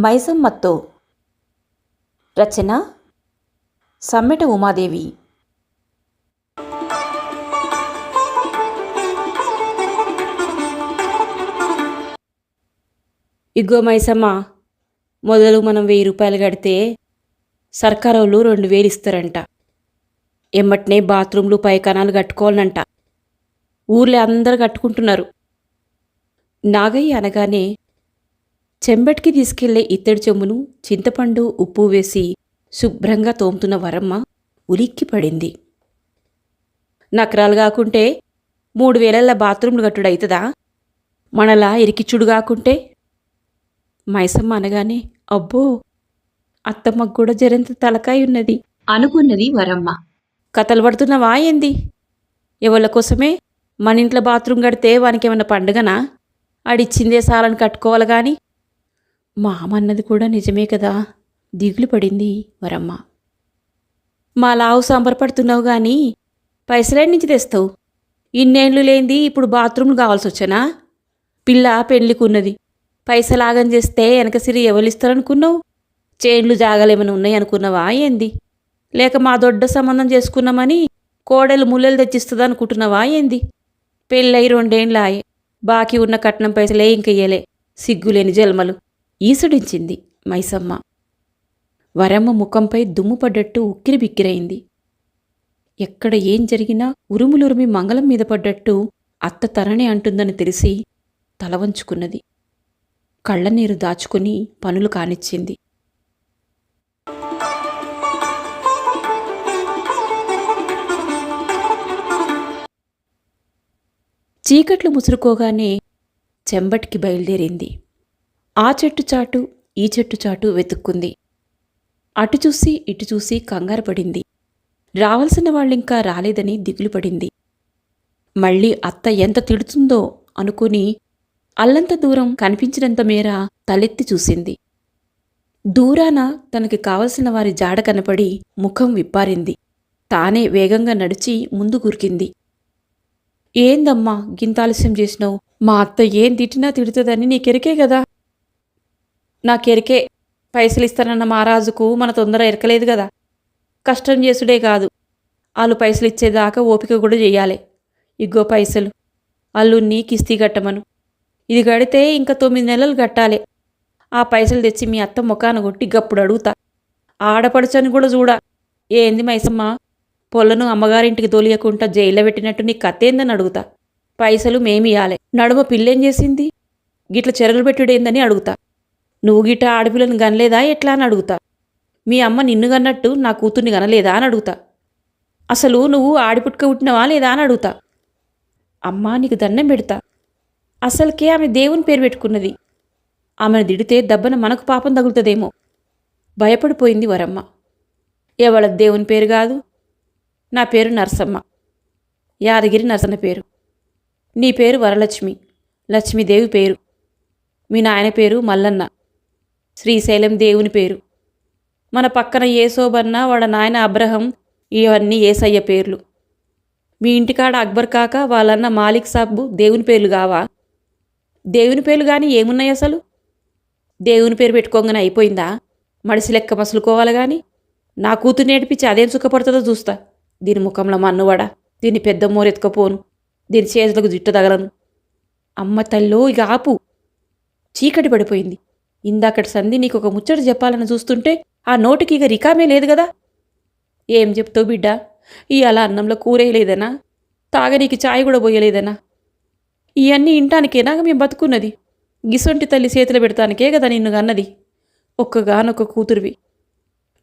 మైసమ్మత్తో రచన సమ్మెట ఉమాదేవి. ఇగో మైసమ్మ మొదలు మనం వెయ్యి రూపాయలు కడితే సర్కారోళ్ళు రెండు వేలు ఇస్తారంట. ఎమ్మటనే బాత్రూంలు పైకానాలు కట్టుకోవాలంట. ఊర్లో అందరు కట్టుకుంటున్నారు. నాగయ్య అనగానే చెంబటికి తీసుకెళ్ళే ఇత్తడి చెంబును చింతపండు ఉప్పు వేసి శుభ్రంగా తోముతున్న వరమ్మ ఉలిక్కి పడింది. నకరాలు కాకుంటే మూడు వేలల్ల బాత్రూంలు కట్టుడు అవుతుందా మనలా ఇరికిచ్చుడు కాకుంటే? మైసమ్మ అనగానే అబ్బో! అత్తమ్మకు కూడా జరంత తలకాయ ఉన్నది. అనుకున్నది వరమ్మ. కథలు పడుతున్నవా ఏంది? ఎవళ్ళ కోసమే మన ఇంట్లో బాత్రూమ్ కడితే వానికేమన్నా పండుగనా? ఆడిచ్చిందే సాలని కట్టుకోవాలి మామన్నది కూడా నిజమే కదా? దిగులు పడింది వరమ్మ. మా లావు సంబరపడుతున్నావు గాని పైసలేడి నుంచి తెస్తావు? ఇన్నేళ్ళు లేంది ఇప్పుడు బాత్రూమ్లు కావాల్సి వచ్చానా పిల్ల పెళ్ళికున్నది పైసలాగం చేస్తే వెనక సిరి ఎవరిస్తారనుకున్నావు చేన్లు జాగాలేమైనా ఉన్నాయి అనుకున్నావా ఏంది? లేక మా దొడ్డ సంబంధం చేసుకున్నామని కోడలు ముల్లలు తెచ్చిస్తుంది అనుకుంటున్నావా ఏంది? పెళ్ళై రెండేండ్లాయే. బాకీ ఉన్న కట్నం పైసలే ఇంకెయ్యలే సిగ్గులేని జల్మలు. ఈసడించింది మైసమ్మ. వరమ్మ ముఖంపై దుమ్ము పడ్డట్టు ఉక్కిరి బిక్కిరైంది ఎక్కడ ఏం జరిగినా ఉరుములురిమి మంగళం మీద పడ్డట్టు అత్త తరణి అంటుందని తెలిసి తల వంచుకున్నది. కళ్ళనీరు దాచుకుని పనులు కానిచ్చింది. చీకట్లు ముసురుకోగానే చెంబటికి బయలుదేరింది. ఆ చెట్టు చాటు ఈ చెట్టు చాటు వెతుక్కుంది. అటు చూసి ఇటు చూసి కంగారు పడింది. రావాల్సిన వాళ్ళింకా రాలేదని దిగులు పడింది. మళ్ళీ అత్త ఎంత తిడుతుందో అనుకుని అల్లంత దూరం కనిపించినంత మేర తలెత్తి చూసింది. దూరాన తనకి కావలసిన వారి జాడ కనపడి ముఖం విప్పారింది. తానే వేగంగా నడిచి ముందు గురికింది ఏందమ్మా గింతాలస్యం చేసినావు? మా అత్త ఏం తిట్టినా తిడుతుందని నీకెరికే కదా! నాకెరికే పైసలు ఇస్తానన్న మహారాజుకు మన తొందర ఎరకలేదు కదా కష్టం చేసుడే కాదు. వాళ్ళు పైసలు ఇచ్చేదాకా ఓపిక కూడా చేయాలి ఇగ్గో పైసలు. అల్లున్ని కిస్తీ కట్టమను ఇది గడితే ఇంకా తొమ్మిది నెలలు కట్టాలి ఆ పైసలు తెచ్చి మీ అత్త ముఖాన కొట్టి గప్పుడు అడుగుతా. ఆడపడుచని కూడా చూడా ఏంది మైసమ్మ? పొలను అమ్మగారింటికి తోలియకుండా జైల్లో పెట్టినట్టు నీ కత్తేందని అడుగుతా. పైసలు మేమియాలే నడుమ పిల్లేం చేసింది గిట్ల చెరలు పెట్టుడేందని అడుగుతా. నువ్వు గిట్ట ఆడపిల్లని గనలేదా ఎట్లా? అని అడుగుతా. మీ అమ్మ నిన్ను గన్నట్టు నా కూతుర్ని గనలేదా అని అడుగుతా. అసలు నువ్వు ఆడిపుట్టుక పుట్టినవా లేదా? అని అడుగుతా. అమ్మా నీకు దండం పెడతా. అసలుకే ఆమె దేవుని పేరు పెట్టుకున్నది. ఆమెను దిడితే దెబ్బన మనకు పాపం తగులుతుందేమో. భయపడిపోయింది వరమ్మ. ఎవళ దేవుని పేరు కాదు? నా పేరు నరసమ్మ. యాదగిరి నరసన్న పేరు. నీ పేరు వరలక్ష్మి. లక్ష్మీదేవి పేరు. మీ నాయన పేరు మల్లన్న. శ్రీశైలం దేవుని పేరు. మన పక్కన ఏసోబన్న వాడ నాయన అబ్రహం ఇవన్నీ ఏసయ్య పేర్లు. మీ ఇంటికాడ అక్బర్ కాక వాళ్ళన్న మాలిక్ సాబు దేవుని పేర్లు కావా దేవుని పేర్లు కానీ ఏమున్నాయి అసలు? దేవుని పేరు పెట్టుకోగానే అయిపోయిందా? మడిసి లెక్క మసులుకోవాలి కానీ నా కూతురు నేర్పించి అదేం సుఖపడుతుందో చూస్తా. దీని ముఖంలో మన్నువాడ? దీన్ని పెద్ద మోరెత్తుకపోను. దీని చేతులకు జుట్టు తగలను. అమ్మ తల్లో ఇక ఆపు. చీకటి పడిపోయింది. ఇందాకటి సంధి నీకు ఒక ముచ్చట చెప్పాలని చూస్తుంటే ఆ నోటికి ఇక రికామే లేదు కదా. ఏం చెప్తావు బిడ్డ? ఇవాళ అన్నంలో కూరేయలేదనా తాగనీకి చాయ్ కూడా పోయలేదనా? ఇవన్నీ ఇంటానికేనా మేము బతుకున్నది? గిసొంటి తల్లి చేతులు పెడతానికే కదా నిన్ను అన్నది ఒక్కగానొక్క కూతురువి.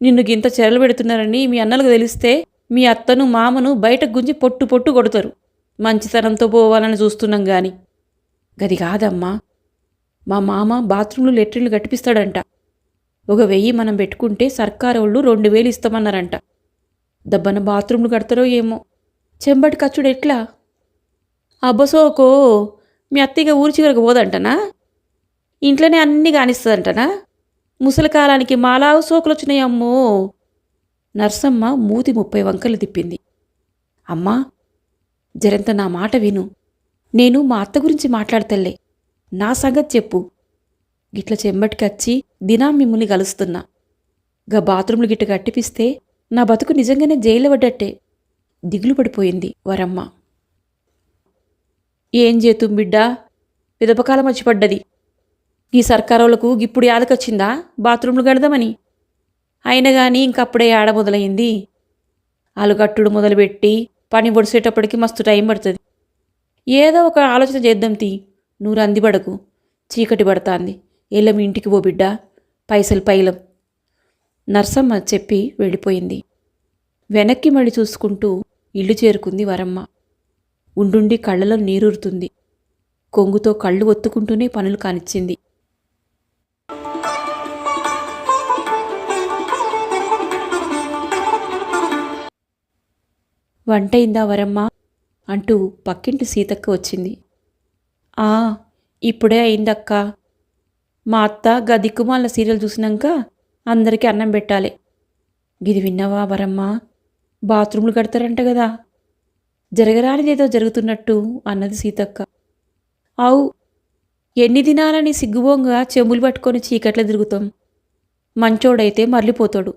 నిన్ను గింత చెరలు పెడుతున్నారని మీ అన్నలకు తెలిస్తే మీ అత్తను మామను బయట గుంజి పొట్టు పొట్టు కొడతారు. మంచితనంతో పోవాలని చూస్తున్నాం గాని. గది కాదమ్మా. మా మామ బాత్రూంలో లెట్రిన్లు కట్టిపిస్తాడంట. ఒక వెయ్యి మనం పెట్టుకుంటే సర్కారోళ్ళు రెండు వేలు ఇస్తామన్నారంట. దబ్బన బాత్రూంలు కడతారో ఏమో. చెంబటి ఖర్చుడు ఎట్లా? అబ్బసోకో మీ అత్తయ్య ఊరి చివరికి పోదంటనా? ఇంట్లోనే అన్నీ కానిస్తుందంటనా? ముసలి కాలానికి మాలావు సోకులు వచ్చినాయి అమ్మో. నర్సమ్మ మూతి ముప్పై వంకలు తిప్పింది. అమ్మా జరంత నా మాట విను. నేను మా అత్త గురించి మాట్లాడతల్లే. నా సంగతి చెప్పు. గిట్ల చెంబటికి వచ్చి దినా మిమ్మల్ని కలుస్తున్నా గా బాత్రూంలు గిట్ట కట్టిపిస్తే నా బతుకు నిజంగానే జైలు పడ్డట్టే. దిగులు పడిపోయింది వరమ్మ. ఏం చేతుం బిడ్డా? విదపకాలం వచ్చి పడ్డది. ఈ సర్కారోళ్ళకు ఇప్పుడు యాదకొచ్చిందా బాత్రూంలు కడదామని? అయినా కానీ ఇంకప్పుడే ఆడ మొదలైంది? అలుగట్టుడు మొదలుపెట్టి పని పొడిసేటప్పటికి మస్తు టైం పడుతుంది. ఏదో ఒక ఆలోచన చేద్దాం తీ. నువ్వు రందిపడకు చీకటి పడతాంది. ఎల్లం ఇంటికి ఓ బిడ్డ. పైసలు పైలం. నర్సమ్మ చెప్పి వెళ్ళిపోయింది. వెనక్కి మళ్ళీ చూసుకుంటూ ఇల్లు చేరుకుంది వరమ్మ. ఉండుండి కళ్ళలో నీరూరుతుంది. కొంగుతో కళ్ళు ఒత్తుకుంటూనే పనులు కానిచ్చింది. వంటయిందా వరమ్మ? అంటూ పక్కింటి సీతక్క వచ్చింది. ఆ ఇప్పుడే అయిందక్క. మా అత్త గా సీరియల్ చూసినాక అందరికీ అన్నం పెట్టాలి. గిది విన్నావా వరమ్మ? బాత్రూమ్లు కడతారంట కదా జరగరానిదేదో జరుగుతున్నట్టు అన్నది సీతక్క. అవు ఎన్ని దినాలని సిగ్గుబోంగా చెంబులు పట్టుకొని చీకట్ల తిరుగుతాం. మంచోడైతే మరలిపోతాడు.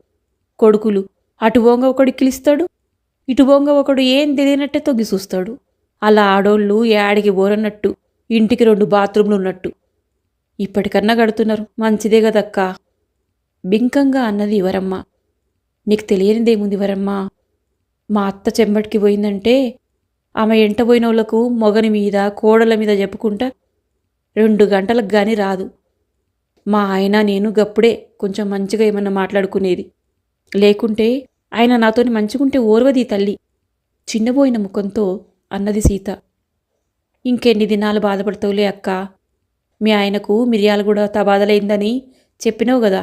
కొడుకులు అటుబోంగ ఒకడు కిలిస్తాడు ఇటు బొంగ ఒకడు ఏం తెలియనట్టే తొగ్గి చూస్తాడు. అలా ఆడోళ్ళు ఏడికి బోరన్నట్టు ఇంటికి రెండు బాత్రూమ్లు ఉన్నట్టు. ఇప్పటికన్నా కడుతున్నారు మంచిదే కదక్కా? బింకంగా అన్నది ఇవరమ్మ. నీకు తెలియనిదేముంది ఇవరమ్మ మా అత్త చెంబటికి పోయిందంటే ఆమె ఎంట పోయిన వాళ్ళకు మొగని మీద కోడల మీద చెప్పుకుంటా రెండు గంటలకు కానీ రాదు. మా ఆయన నేను గప్పుడే కొంచెం మంచిగా ఏమన్నా మాట్లాడుకునేది. లేకుంటే ఆయన నాతోని మంచిగుంటే ఓర్వది తల్లి. చిన్నబోయిన ముఖంతో అన్నది సీత. ఇంకెన్ని దినాలు బాధపడతావులే అక్క? మీ ఆయనకు మిరియాలు కూడా తబాదలైందని చెప్పినావు కదా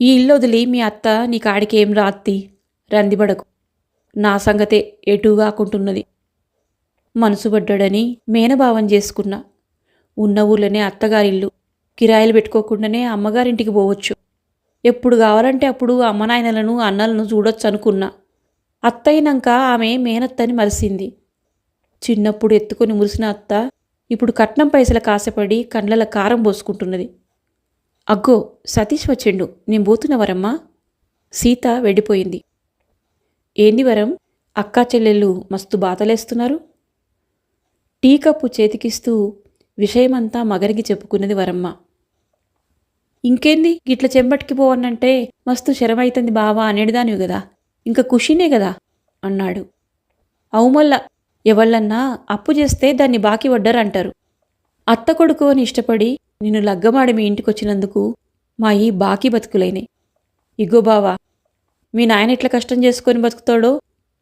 ఈ ఇల్లు వదిలి మీ అత్త నీ కాడికి ఏం రాత్తి రందిబడకు నా సంగతే ఎటూ కాకుంటున్నది. మనసు పడ్డాడని మేనభావం చేసుకున్నా. ఉన్న ఊళ్ళోనే అత్తగారిల్లు. కిరాయిలు పెట్టుకోకుండానే అమ్మగారింటికి పోవచ్చు. ఎప్పుడు కావాలంటే అప్పుడు అమ్మనాయనలను అన్నలను చూడొచ్చు అనుకున్నా అత్తయినాక ఆమె మేనత్తని మరిసింది. చిన్నప్పుడు ఎత్తుకొని మురిసిన అత్త ఇప్పుడు కట్నం పైసల కాసపడి కండ్ల కారం పోసుకుంటున్నది. అగ్గో సతీష్ వచ్చిండు. నేను పోతున్న వరమ్మా సీత వెళ్ళిపోయింది. ఏంది వరం? అక్కా చెల్లెళ్ళు మస్తు బాతలేస్తున్నారు టీ కప్పు చేతికిస్తూ విషయమంతా మగరికి చెప్పుకున్నది వరమ్మ. ఇంకేంది? గిట్ల చెంబటికి పోవన్నంటే మస్తు శరమైతుంది బావా అనేటిదానివి కదా ఇంకా ఖుషీనే కదా అన్నాడు. అవుమల్ల ఎవళ్ళన్నా అప్పు చేస్తే దాన్ని బాకీ వడ్డరంటారు. అత్త కొడుకు అని ఇష్టపడి నిన్ను లగ్గమాడి మీ ఇంటికొచ్చినందుకు మా ఈ బాకీ బతుకులైనాయి. ఇగో బావా మీ నాయన ఇట్లా కష్టం చేసుకొని బతుకుతాడో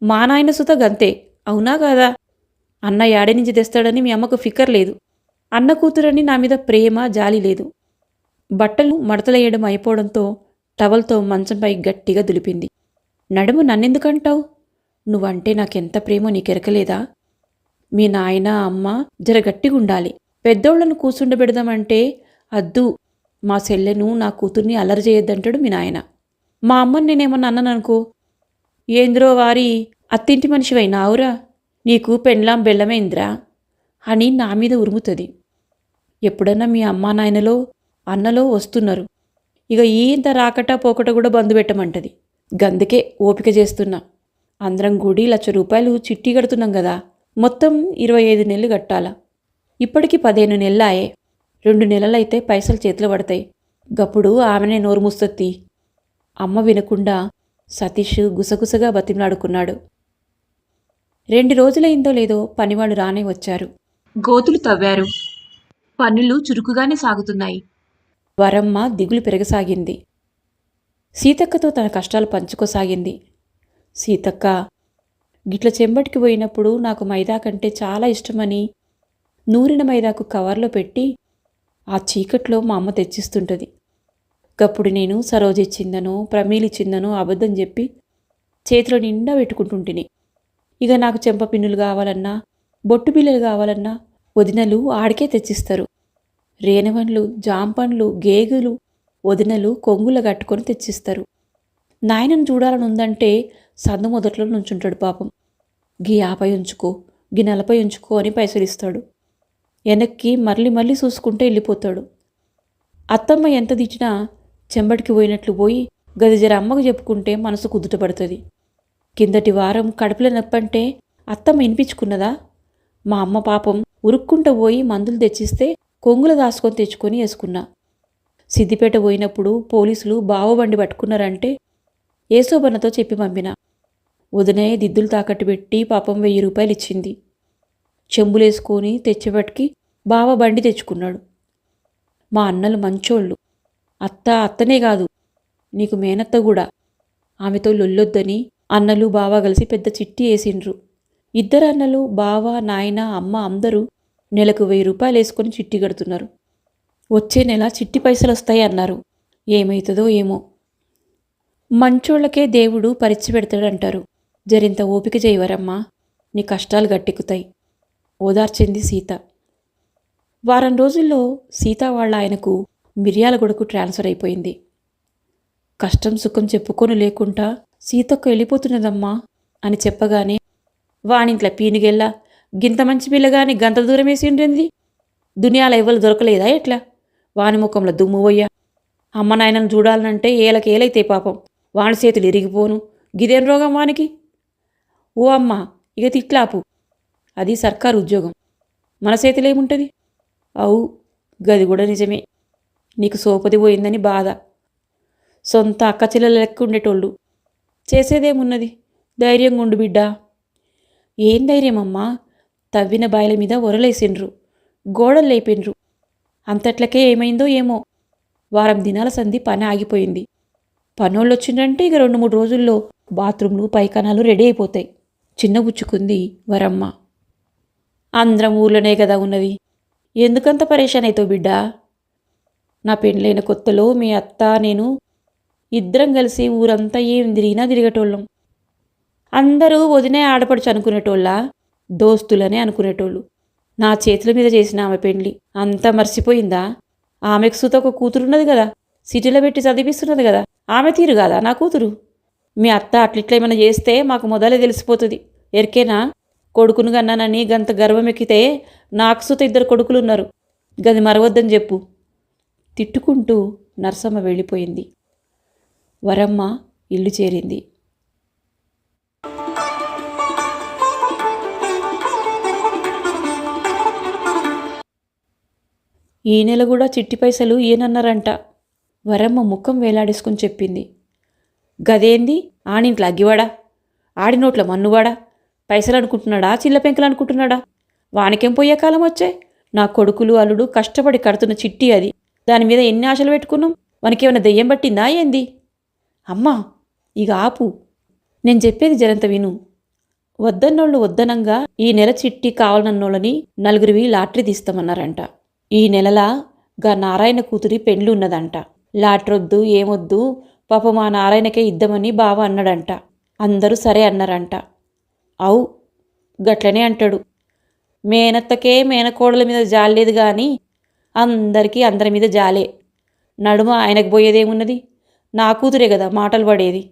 మా నాయన సుత గంతే అవునా కాదా? అన్న యాడే నుంచి తెస్తాడని మీ అమ్మకు ఫికర్ లేదు. అన్న కూతురని నా మీద ప్రేమ జాలి లేదు. బట్టలు మడతలేయడం అయిపోవడంతో టవల్తో మంచంపై గట్టిగా దులిపింది. నడుము నన్నెందుకంటావు? నువ్వంటే నాకెంత ప్రేమో నీకెరకలేదా? మీ నాయన అమ్మ జర గట్టిగుండాలి. పెద్దోళ్ళను కూసుండబెడదామంటే అద్దు మా చెల్లెను నా కూతుర్ని అల్లరి చేయొద్దంటాడు మీ నాయన. మా అమ్మని నేనేమన్నా అన్ననుకో ఏంద్రో వారి అత్తింటి మనిషివైనావురా నీకు పెండ్లాం బెల్లమేంద్రా? అని నా మీద ఉరుముతుంది. ఎప్పుడన్నా మీ అమ్మా నాయనలో అన్నలో వస్తున్నారు. ఇక ఈంత రాకట పోకట కూడా బంధు పెట్టమంటది. గందుకే ఓపిక చేస్తున్నా. అందరం కూడి లక్ష రూపాయలు చిట్టి కడుతున్నాం కదా మొత్తం ఇరవై ఐదు నెలలు కట్టాలా ఇప్పటికి పదిహేను నెలలాయే. రెండు నెలలైతే పైసలు చేతిలో పడతాయి. గప్పుడు ఆమెనే నోరు ముస్తొత్తి అమ్మ వినకుండా సతీష్ గుసగుసగా బతిమలాడుకున్నాడు. రెండు రోజులైందో లేదో పనివాళ్ళు రానే వచ్చారు. గోతులు తవ్వారు. పనులు చురుకుగానే సాగుతున్నాయి. వరమ్మ దిగులు పెరగసాగింది. సీతక్కతో తన కష్టాలు పంచుకోసాగింది. సీతక్క గిట్ల చెంబటికి పోయినప్పుడు నాకు మైదా కంటే చాలా ఇష్టమని నూరిన మైదాకు కవర్లో పెట్టి ఆ చీకట్లో మా అమ్మ తెచ్చిస్తుంటుంది. గప్పుడు నేను సరోజిచ్చిందనో ప్రమీలిచ్చిందనో అబద్ధం చెప్పి చేతిలో నిండా పెట్టుకుంటుంటిని. ఇక నాకు చెంప పిన్నులు కావాలన్నా బొట్టు బిల్లలు కావాలన్నా వదినలు ఆడికే తెచ్చిస్తారు. రేనవన్లు జాంపండ్లు గేగులు వదినలు కొంగుల కట్టుకొని తెచ్చిస్తారు. నాయనను చూడాలని ఉందంటే సందు మొదట్లో నుంచుంటాడు పాపం. గీ యాపై ఉంచుకో గీ నలభై ఉంచుకో అని పైసలు ఇస్తాడు వెనక్కి మళ్ళీ మళ్ళీ చూసుకుంటే వెళ్ళిపోతాడు. అత్తమ్మ ఎంత దిచ్చినా చెంబటికి పోయినట్లు పోయి గది జర అమ్మకు చెప్పుకుంటే మనసు కుదుటపడుతుంది. కిందటి వారం కడుపులో నొప్పంటే అత్తమ్మ వినిపించుకున్నదా? మా అమ్మ పాపం ఉరుక్కుంటూ పోయి మందులు తెచ్చిస్తే కొంగులు దాసుకొని తెచ్చుకొని వేసుకున్నా. సిద్దిపేట పోయినప్పుడు పోలీసులు బావబండి పట్టుకున్నారంటే ఏసోబన్నతో చెప్పి పంపిన. వదినే దిద్దులు తాకట్టు పెట్టి పాపం వెయ్యి రూపాయలు ఇచ్చింది. చెంబులేసుకొని తెచ్చేపటికి బావ బండి తెచ్చుకున్నాడు. మా అన్నలు మంచోళ్ళు. అత్త అత్తనే కాదు నీకు మేనత్త కూడా. ఆమెతో లొల్లొద్దని అన్నలు బావ కలిసి పెద్ద చిట్టి వేసిండ్రు. ఇద్దరు అన్నలు బావ నాయన అమ్మ అందరూ నెలకు వెయ్యి రూపాయలు వేసుకొని చిట్టి కడుతున్నారు. వచ్చే నెల చిట్టి పైసలు వస్తాయి అన్నారు. ఏమవుతుందో ఏమో. మంచోళ్ళకే దేవుడు పరీక్ష పెడతాడంటారు. జరింత ఓపిక చేయవరమ్మా. నీ కష్టాలు గట్టెక్కుతాయి. ఓదార్చింది సీత. వారం రోజుల్లో సీత వాళ్ళ ఆయనకు మిర్యాలగూడకు ట్రాన్స్ఫర్ అయిపోయింది. కష్టం సుఖం చెప్పుకొని లేకుండా సీతకు వెళ్ళిపోతున్నదమ్మా అని చెప్పగానే వానింట్ల పీనుగెల్లా? గింత మంచి పిల్లగాని గంత దూరం వేసిండ్రింది దునియాల ఎవరు దొరకలేదా ఎట్లా? వాని ముఖంలో దుమ్ము పోయ్యా. అమ్మ నాయనను చూడాలనంటే ఏలకేలైతే పాపం. వాని చేతులు ఇరిగిపోను. గిదేం రోగం వానికి? ఓ అమ్మ ఇక తిట్లాపు. అది సర్కారు ఉద్యోగం. మన చేతిలో ఏముంటుంది అవు గది కూడా నిజమే. నీకు సోపది పోయిందని బాధ. సొంత అక్క చెల్లెల లెక్క ఉండేటోళ్ళు చేసేదేమున్నది? ధైర్యంగా ఉండు బిడ్డా. ఏం ధైర్యమమ్మా? తవ్విన బాయల మీద ఒరలేసిండ్రు. గోడలు లేపిండ్రు. అంతట్లకే ఏమైందో ఏమో. వారం దినాల సంధి పని ఆగిపోయింది. పనోళ్ళు వచ్చిండ్రంటే ఇక రెండు మూడు రోజుల్లో బాత్రూమ్లు పైకానాలు రెడీ అయిపోతాయి. చిన్నబుచ్చుకుంది వరమ్మ. అందరం ఊళ్ళోనే కదా ఉన్నది. ఎందుకంత పరేషాన్ అవుతావు బిడ్డా? నా పెళ్ళైన కొత్తలో మీ అత్త నేను ఇద్దరం కలిసి ఊరంతా ఏం తిరిగినా తిరిగేటోళ్ళం. అందరూ వదినే ఆడపడుచు అనుకునేటోళ్ళ? దోస్తులనే అనుకునేటోళ్ళు. నా చేతుల మీద చేసిన ఆమె పెండ్లి. అంతా మర్చిపోయిందా? ఆమెకు సూత ఒక కూతురున్నది కదా. సిటీలో పెట్టి చదివిస్తున్నది కదా. ఆమె తీరు కాదా నా కూతురు? మీ అత్త అట్లిట్లా ఏమైనా చేస్తే మాకు మొదలే తెలిసిపోతుంది. ఎరికేనా? కొడుకును గన్నానని గంత గర్వం ఎక్కితే నాకు సుత ఇద్దరు కొడుకులున్నారు. గది మరవద్దని చెప్పు. తిట్టుకుంటూ నరసమ్మ వెళ్ళిపోయింది. వరమ్మ ఇల్లు చేరింది. ఈ నెల కూడా చిట్టి పైసలు ఏనన్నారంట వరమ్మ ముఖం వేలాడేసుకుని చెప్పింది. గదేంది? ఆడింట్ల అగ్గివాడా? ఆడినోట్ల మన్నువాడా? పైసలు అనుకుంటున్నాడా చిల్ల పెంకలు అనుకుంటున్నాడా వానికేం పోయే కాలం వచ్చాయి నా కొడుకులు అల్లుడు కష్టపడి కడుతున్న చిట్టి అది. దాని మీద ఎన్ని ఆశలు పెట్టుకున్నాం? మనకేమైనా దెయ్యం పట్టిందా ఏంది? అమ్మా ఇక ఆపు. నేను చెప్పేది జరంత విను. వద్దన్నోళ్ళు వద్దనంగా ఈ నెల చిట్టి కావాలన్నోళ్ళని నలుగురివి లాటరీ తీస్తామన్నారంట. ఈ నెలలా గా నారాయణ కూతురి పెండ్లు ఉన్నదంట లాటరొద్దు ఏమొద్దు పాప మా నారాయణకే ఇద్దామని బావ అన్నాడంట. అందరూ సరే అన్నారంట. అవు గట్లనే అంటాడు. మేనత్తకే మేనకోడల మీద జాలేదు కానీ అందరికీ అందరి మీద జాలే. నడుమ ఆయనకు పోయేదేమున్నది? నా కూతురే కదా మాటలు పడేది.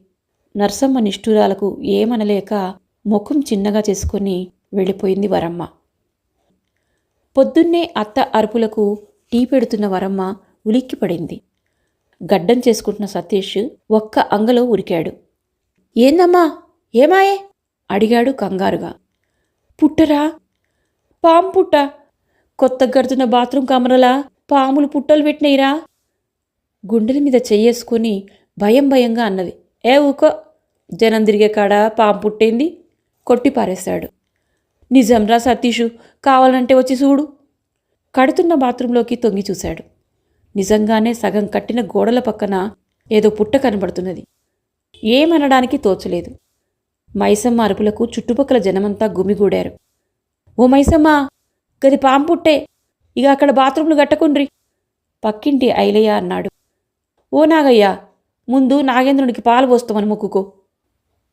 నర్సమ్మ నిష్ఠూరాలకు ఏమనలేక ముఖం చిన్నగా చేసుకొని వెళ్ళిపోయింది వరమ్మ. పొద్దున్నే అత్త అరుపులకు టీ పెడుతున్న వరమ్మ ఉలిక్కిపడింది. గడ్డం చేసుకుంటున్న సతీష్ ఒక్క అంగలో ఉరికాడు. ఏందమ్మా? ఏమాయే? అడిగాడు కంగారుగా. పుట్టరా? పాము పుట్ట. కొత్త గడుతున్న బాత్రూమ్ కమరలా పాములు పుట్టలు పెట్టినయిరా? గుండెల మీద చెయ్యేసుకొని భయం భయంగా అన్నది. ఏ ఊకో? జనం తిరిగే కాడ పాము పుట్టేంది? కొట్టి పారేశాడు. నిజంరా సతీషు కావాలంటే వచ్చి చూడు. కడుతున్న బాత్రూంలోకి తొంగి చూశాడు. నిజంగానే సగం కట్టిన గోడల పక్కన ఏదో పుట్ట కనబడుతున్నది. ఏమనడానికి తోచలేదు. మైసమ్మ అరుపులకు చుట్టుపక్కల జనమంతా గుమిగూడారు. ఓ మైసమ్మ గది పాంపుట్టే ఇక అక్కడ బాత్రూంలు గట్టకుండ్రి పక్కింటి ఐలయ్య అన్నాడు. ఓ నాగయ్య ముందు నాగేంద్రునికి పాలు పోస్తామని మొక్కుకో.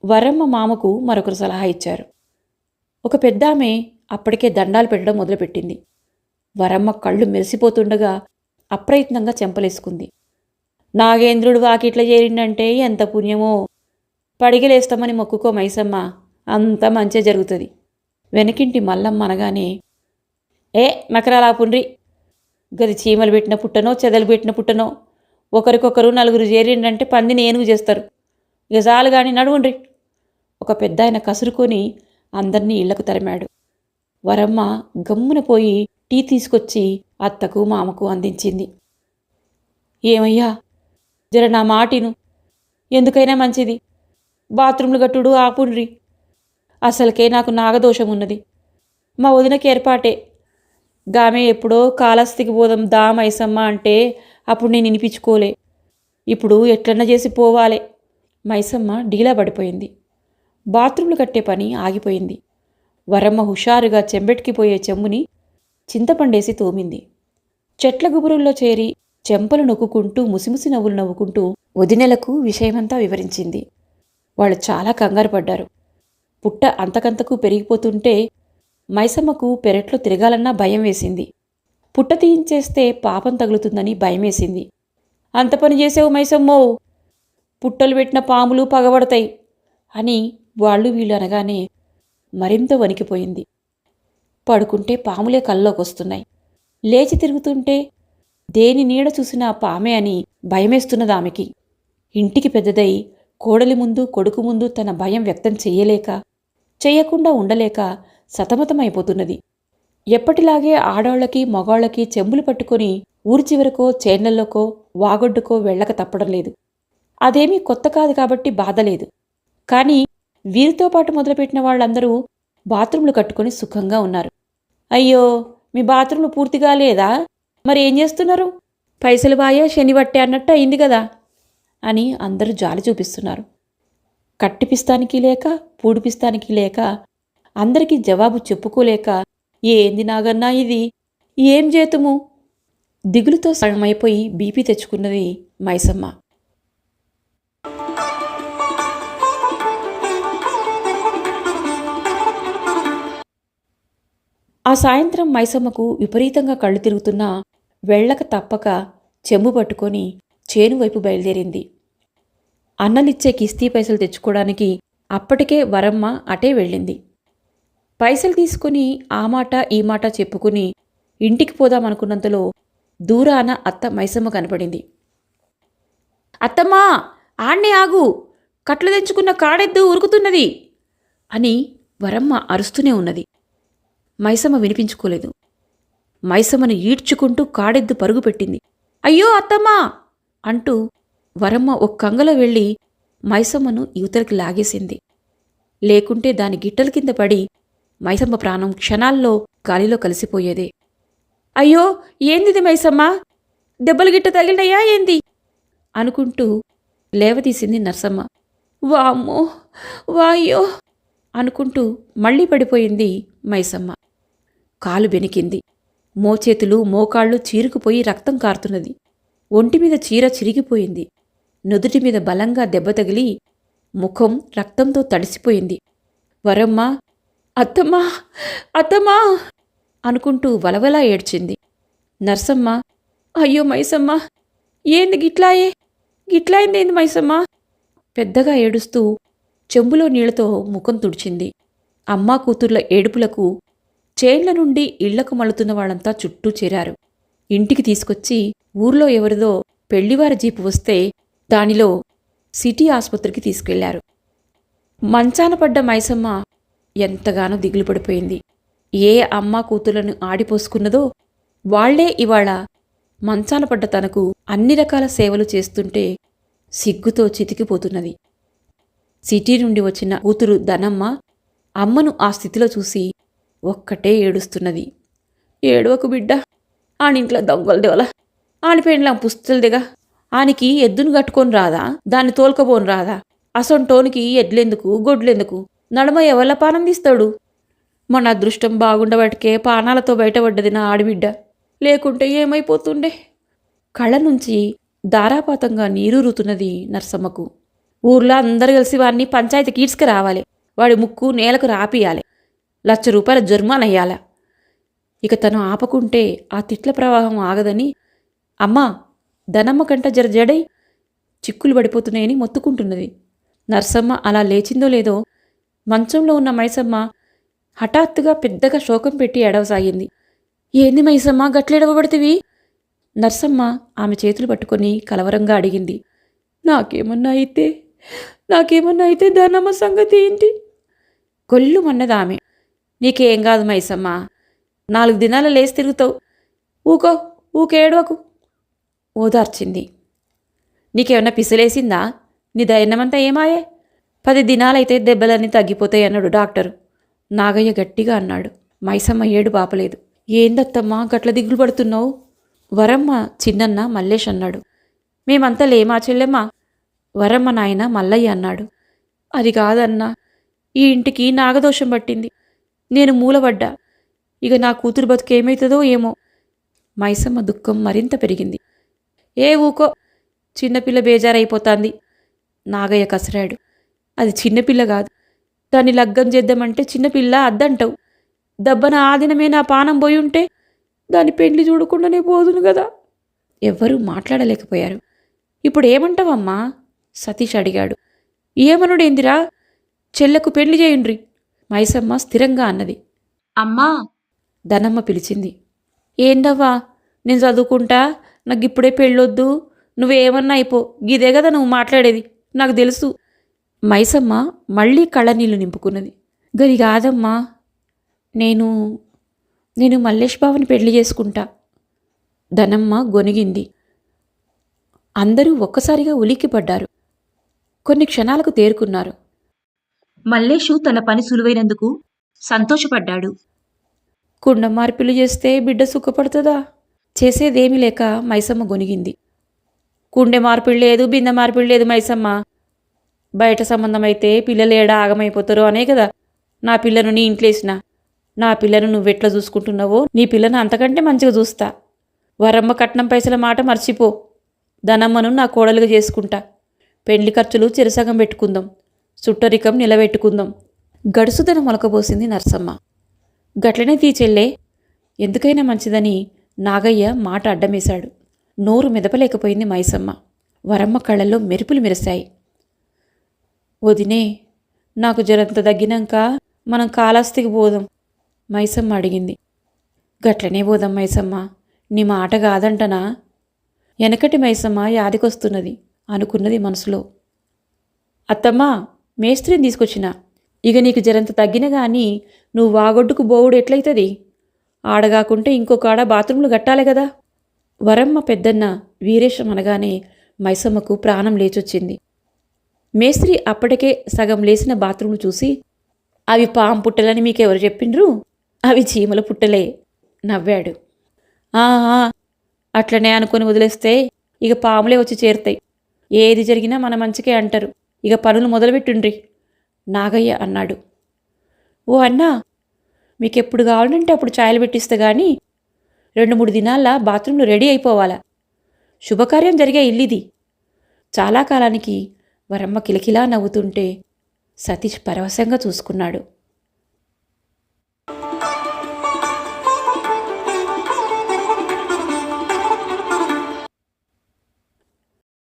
వరమ్మ మామకు మరొకరు సలహా ఇచ్చారు. ఒక పెద్దామె అప్పటికే దండాలు పెట్టడం మొదలుపెట్టింది. వరమ్మ కళ్ళు మెరిసిపోతుండగా అప్రయత్నంగా చెంపలేసుకుంది. నాగేంద్రుడు వాకిట్ల చేరిండంటే ఎంత పుణ్యమో పడిగలేస్తామని మొక్కుకో మైసమ్మ. అంత మంచే జరుగుతుంది. వెనకింటి మల్లమ్మ అనగానే ఏ మకరాలా పుండ్రి గది చీమలు పెట్టిన పుట్టనో చెదలు పెట్టిన పుట్టనో ఒకరికొకరు నలుగురు చేరిండంటే పందిని ఏనుగు చేస్తారు. ఇక చాలు నడువుండ్రి. ఒక పెద్ద ఆయన కసురుకొని అందరినీ ఇళ్ళకు తరిమాడు. వరమ్మ గమ్మున పోయి టీ తీసుకొచ్చి అత్తకు మామకు అందించింది. ఏమయ్యా జర నా మాటిను. ఎందుకైనా మంచిది. బాత్రూంలు గట్టుడు ఆపుండ్రి. అసలుకే నాకు నాగదోషం ఉన్నది. మా వదినకి ఏర్పాటే. గామె ఎప్పుడో కాలస్థికి పోదాం దా మైసమ్మ అంటే అప్పుడు నేను వినిపించుకోలే. ఇప్పుడు ఎట్లన్నా చేసి పోవాలే. మైసమ్మ డీలా పడిపోయింది. బాత్రూంలు కట్టే పని ఆగిపోయింది. వరమ్మ హుషారుగా చెంబెట్కి పోయే చెమ్ముని చింతపండేసి తోమింది. చెట్ల గుబురుల్లో చేరి చెంపలు నొక్కుకుంటూ ముసిముసి నవ్వులు నవ్వుకుంటూ వదినెలకు విషయమంతా వివరించింది. వాళ్ళు చాలా కంగారు పడ్డారు. పుట్ట అంతకంతకు పెరిగిపోతుంటే మైసమ్మకు పెరట్లో తిరగాలన్నా భయం వేసింది. పుట్ట తీయించేస్తే పాపం తగులుతుందని భయమేసింది అంత పని చేసావు మైసమ్మో! పుట్టలు పెట్టిన పాములు పగబడతాయి అని వాళ్ళు వీళ్ళు అనగానే మరింత వణికిపోయింది. పడుకుంటే పాములే కల్లోకి వస్తున్నాయి లేచి తిరుగుతుంటే దేని నీడ చూసినా పామే అని భయమేస్తున్నది ఆమెకి ఇంటికి పెద్దదై కోడలి ముందు కొడుకు ముందు తన భయం వ్యక్తం చెయ్యలేక చేయకుండా ఉండలేక సతమతమైపోతున్నది. ఎప్పటిలాగే ఆడవాళ్ళకి మగాళ్ళకి చెంబులు పట్టుకొని ఊరి చివరకో చేన్లల్లోకో వాగొడ్డుకో వెళ్ళక తప్పడం లేదు. అదేమీ కొత్త కాదు కాబట్టి బాధ లేదు. కానీ వీరితో పాటు మొదలుపెట్టిన వాళ్ళందరూ బాత్రూంలు కట్టుకొని సుఖంగా ఉన్నారు. అయ్యో మీ బాత్రూంలు పూర్తిగా లేదా? మరి ఏం చేస్తున్నారు? పైసలు బాయే శనివట్టే అన్నట్టు అయింది కదా. అని అందరూ జాలి చూపిస్తున్నారు. కట్టిపిస్తానికి లేక పూడిపిస్తానికి లేక అందరికీ జవాబు చెప్పుకోలేక ఏంది నాగన్నా ఇది? ఏం చేతుము? దిగులుతో సగమైపోయి బీపీ తెచ్చుకున్నది మైసమ్మ. ఆ సాయంత్రం మైసమ్మకు విపరీతంగా కళ్ళు తిరుగుతున్నా వెళ్ళక తప్పక చెంబు పట్టుకొని చేను వైపు బయలుదేరింది. అన్నలిచ్చే కిస్తీ పైసలు తెచ్చుకోవడానికి అప్పటికే వరమ్మ అటే వెళ్ళింది. పైసలు తీసుకుని ఆ మాట ఈ మాట చెప్పుకుని ఇంటికి పోదామనుకున్నంతలో దూరాన అత్త మైసమ్మ కనపడింది. అత్తమ్మా ఆణ్ణి ఆగు. కట్లు తెంచుకున్న కాడెద్దు ఉరుకుతున్నది అని వరమ్మ అరుస్తూనే ఉన్నది. మైసమ్మ వినిపించుకోలేదు. మైసమ్మను ఈడ్చుకుంటూ కాడెద్దు పరుగు పెట్టింది. అయ్యో అత్తమ్మా! అంటూ వరమ్మ ఒక కంగలో వెళ్ళి మైసమ్మను యువతలకి లాగేసింది. లేకుంటే దాని గిట్టల కింద పడి మైసమ్మ ప్రాణం క్షణాల్లో గాలిలో కలిసిపోయేదే. అయ్యో ఏందిది మైసమ్మ? దెబ్బలు గిట్ట తగిలినయ్యా ఏంది? అనుకుంటూ లేవదీసింది నర్సమ్మ. వామ్మో వాయ్యో అనుకుంటూ మళ్ళీ పడిపోయింది మైసమ్మ. కాలు బెనికింది. మోచేతులు మోకాళ్ళు చీరుకుపోయి రక్తం కారుతున్నది. ఒంటి మీద చీర చిరిగిపోయింది. నుదుటి మీద బలంగా దెబ్బ తగిలి ముఖం రక్తంతో తడిసిపోయింది. వరమ్మ అత్తమ్మా అత్తమ్మా అనుకుంటూ వలవలా ఏడ్చింది. నర్సమ్మ అయ్యో మైసమ్మ ఏంది గిట్లాయే? గిట్లయిందేంది మైసమ్మ? పెద్దగా ఏడుస్తూ చెంబులో నీళ్ళతో ముఖం తుడిచింది. అమ్మా కూతుర్ల ఏడుపులకు చేన్ల నుండి ఇళ్ళకు మలుతున్న వాళ్ళంతా చుట్టూ చేరారు. ఇంటికి తీసుకొచ్చి ఊర్లో ఎవరిదో పెళ్ళివారి జీపు వస్తే దానిలో సిటీ ఆసుపత్రికి తీసుకెళ్ళారు. మంచాన పడ్డ మైసమ్మ ఎంతగానో దిగులు పడిపోయింది ఏ అమ్మ కూతులను ఆడిపోసుకున్నదో వాళ్ళే ఇవాళ మంచాన పడ్డ తనకు అన్ని రకాల సేవలు చేస్తుంటే సిగ్గుతో చితికిపోతున్నది. సిటీ నుండి వచ్చిన కూతురు ధనమ్మ అమ్మను ఆ స్థితిలో చూసి ఒక్కటే ఏడుస్తున్నది. ఏడవకు బిడ్డ ఆనింట్లో దొంగలు దేవల. ఆని పెండ్లాం పుస్తలు దిగా. ఆనికి ఎద్దును కట్టుకొని రాదా? దాన్ని తోలుకపోను రాదా? అసొంటోనికి ఎడ్లెందుకు? గొడ్లెందుకు? నడుమ ఎవల్ల పానం తీస్తాడు? మన అదృష్టం బాగుండబట్కే పానాలతో బయటపడ్డది నా ఆడిబిడ్డ. లేకుంటే ఏమైపోతుండే? కళ్ళ నుంచి దారాపాతంగా నీరూరుతున్నది నర్సమ్మకు. ఊర్లో అందరు కలిసి వాడిని పంచాయతీకి ఈడ్చుకు రావాలి వాడి ముక్కు నేలకు రాపియాలి. లక్ష రూపాయల జుర్మానయ్యాల ఇక తను ఆపకుంటే ఆ తిట్ల ప్రవాహం ఆగదని అమ్మా ధనమ్మ కంట జర జడై చిక్కులు పడిపోతున్నాయని మొత్తుకుంటున్నది. నర్సమ్మ అలా లేచిందో లేదో మంచంలో ఉన్న మైసమ్మ హఠాత్తుగా పెద్దగా శోకం పెట్టి ఎడవసాగింది ఏంది మైసమ్మ గట్లెడవబడితివి నర్సమ్మ ఆమె చేతులు పట్టుకొని కలవరంగా అడిగింది. నాకేమన్నా అయితే నాకేమన్నా అయితే ధనమ్మ సంగతి ఏంటి? కొల్లు మన్నది ఆమె. నీకేం కాదు మైసమ్మ నాలుగు దినాల లేచి తిరుగుతావు. ఊకో ఊకేడవకు ఓదార్చింది. నీకేమన్నా పిసిలేసిందా? నీ ధైర్యమంతా ఏమాయే? పది దినాలైతే దెబ్బలన్నీ తగ్గిపోతాయి అన్నాడు డాక్టరు. నాగయ్య గట్టిగా అన్నాడు. మైసమ్మ ఏడు పాపలేదు. ఏందత్తమ్మా గట్ల దిగులు పడుతున్నావు? వరమ్మ చిన్నన్న మల్లేష్ అన్నాడు. మేమంతా లేమా చెల్లెమ్మా? వరమ్మ నాయన మల్లయ్య అన్నాడు. అది కాదన్నా ఈ ఇంటికి నాగదోషం పట్టింది. నేను మూలబడ్డా. ఇక నా కూతురు బతుకు ఏమవుతుందో ఏమో. మైసమ్మ దుఃఖం మరింత పెరిగింది. ఏ ఊకో చిన్నపిల్ల బేజారైపోతాంది. నాగయ్య కసరాడు. అది చిన్నపిల్ల కాదు. దాన్ని లగ్గం చేద్దామంటే చిన్నపిల్ల అద్దంటావు. దబ్బన ఆదినమే నా పానం పోయి ఉంటే దాని పెండ్లి చూడకుండానే పోదును కదా ఎవ్వరూ మాట్లాడలేకపోయారు. ఇప్పుడు ఏమంటావమ్మా సతీష్ అడిగాడు. ఏమనుడేందిరా? చెల్లకు పెళ్ళి చేయండ్రి. మైసమ్మ స్థిరంగా అన్నది. అమ్మా ధనమ్మ పిలిచింది. ఏందవ్వా నేను చదువుకుంటా? నాకు ఇప్పుడే పెళ్ళొద్దు. నువ్వేమన్నా అయిపో గిదే కదా నువ్వు మాట్లాడేది. నాకు తెలుసు. మైసమ్మ మళ్ళీ కళ్ళనీళ్ళు నింపుకున్నది. గది కాదమ్మా నేను నేను మల్లేష్ బావని పెళ్ళి చేసుకుంటా. ధనమ్మ గొనిగింది అందరూ ఒక్కసారిగా ఉలిక్కిపడ్డారు. కొన్ని క్షణాలకు తేరుకున్నారు. మల్లేషు తన పని సులువైనందుకు సంతోషపడ్డాడు. కుండ మార్పులు చేస్తే బిడ్డ సుఖపడుతుందా? చేసేదేమీ లేక మైసమ్మ గొనిగింది. కుండె మార్పిడి లేదు బిందె మార్పిడి లేదు మైసమ్మ. బయట సంబంధం అయితే పిల్లలు ఏడ ఆగమైపోతారో అనే కదా. నా పిల్లను నీ ఇంట్లేసిన నా పిల్లను నువ్వెట్లా చూసుకుంటున్నావో నీ పిల్లను అంతకంటే మంచిగా చూస్తా. వరమ్మ కట్నం పైసల మాట మర్చిపో. ధనమ్మను నా కోడలుగా చేసుకుంటా. పెండ్లి ఖర్చులు చిరసగం పెట్టుకుందాం. చుట్టరికం నిలబెట్టుకుందాం. గడుసుదనం మొలకబోసింది నర్సమ్మ. గట్లనే తీచెల్లే. ఎందుకైనా మంచిదని నాగయ్య మాట అడ్డమేశాడు. నోరు మెదపలేకపోయింది మైసమ్మ. వరమ్మ కళ్ళల్లో మెరుపులు మెరిశాయి. వదినే నాకు జరంత తగ్గినాక మనం కాలాస్తికి పోదాం మైసమ్మ అడిగింది. గట్లనే పోదాం మైసమ్మ నీ మాట కాదంటనా? వెనకటి మైసమ్మ యాదికొస్తున్నది అనుకున్నది మనసులో. అత్తమ్మా మేస్త్రిని తీసుకొచ్చిన. ఇక నీకు జరంత తగ్గిన కానీ నువ్వు వాగొడ్డుకు బోవుడు ఎట్లయితది? ఆడగాకుంటే ఇంకొక ఆడ బాత్రూంలు కట్టాలి కదా వరమ్మ పెద్దన్న వీరేశం అనగానే మైసమ్మకు ప్రాణం లేచొచ్చింది. మేస్త్రి అప్పటికే సగం లేచిన బాత్రూంలు చూసి అవి పాము పుట్టలని మీకెవరు చెప్పిండ్రు? అవి చీమల పుట్టలే నవ్వాడు. ఆహా అట్లనే అనుకొని వదిలేస్తే ఇక పాములే వచ్చి చేరుతాయి. ఏది జరిగినా మన మంచికే అంటారు. ఇక పనులు మొదలుపెట్టుండ్రి. నాగయ్య అన్నాడు. ఓ అన్నా మీకెప్పుడు కావాలంటే అప్పుడు ఛాయలు పెట్టిస్తే కానీ రెండు మూడు దినాల్లో బాత్రూంలో రెడీ అయిపోవాలా. శుభకార్యం జరిగే ఇల్లిది. చాలా కాలానికి వరమ్మ కిలకిలా నవ్వుతుంటే సతీష్ పరవశంగా చూసుకున్నాడు.